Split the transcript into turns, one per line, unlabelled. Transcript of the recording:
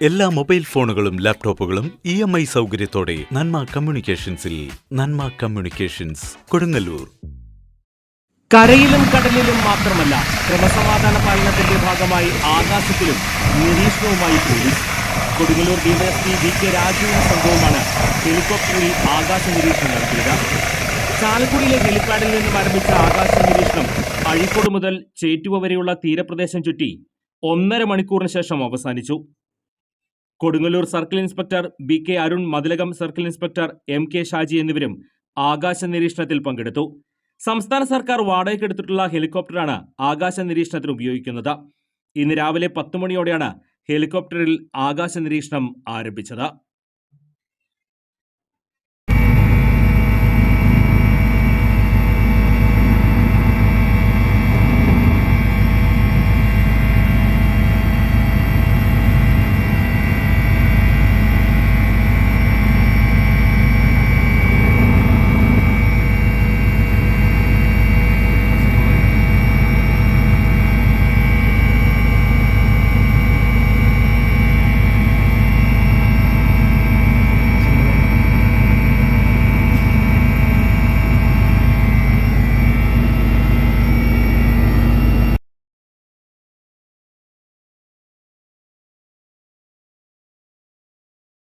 എല്ലാ മൊബൈൽ ഫോണുകളും ലാപ്ടോപ്പുകളും ഇ എം ഐ സൗകര്യത്തോടെ നന്മ കമ്മ്യൂണിക്കേഷൻസിൽ നന്മ കമ്മ്യൂണിക്കേഷൻസ് കൊടുങ്ങല്ലൂർ.
കരയിലും കടലിലും മാത്രമല്ല ക്രമസമാധാന പാലനത്തിന്റെ ഭാഗമായി ആകാശത്തിലും നിരീക്ഷണവുമായി police Kodungallur DYSP V K രാജുവും സംഘവുമാണ് ഹെലികോപ്റ്ററിൽ ആകാശ നിരീക്ഷണം നടത്തിയത്. ചാലക്കുടിയിലെ ഹെലിപ്പാഡിൽ നിന്നും ആരംഭിച്ച ആകാശ നിരീക്ഷണം അഴീക്കോട് മുതൽ ചേറ്റുവ വരെയുള്ള തീരപ്രദേശം ചുറ്റി ഒന്നര മണിക്കൂറിന് ശേഷം അവസാനിച്ചു. Kodungallur circle inspector B K Arun Mathilakam circle inspector M K Shaji എന്നിവരും ആകാശ നിരീക്ഷണത്തിൽ പങ്കെടുത്തു. സംസ്ഥാന സർക്കാർ വാടകയ്ക്കെടുത്തിട്ടുള്ള ഹെലികോപ്റ്ററാണ് ആകാശ നിരീക്ഷണത്തിന് ഉപയോഗിക്കുന്നത്. ഇന്ന് രാവിലെ പത്ത് മണിയോടെയാണ് ഹെലികോപ്റ്ററിൽ ആകാശ നിരീക്ഷണം ആരംഭിച്ചത്.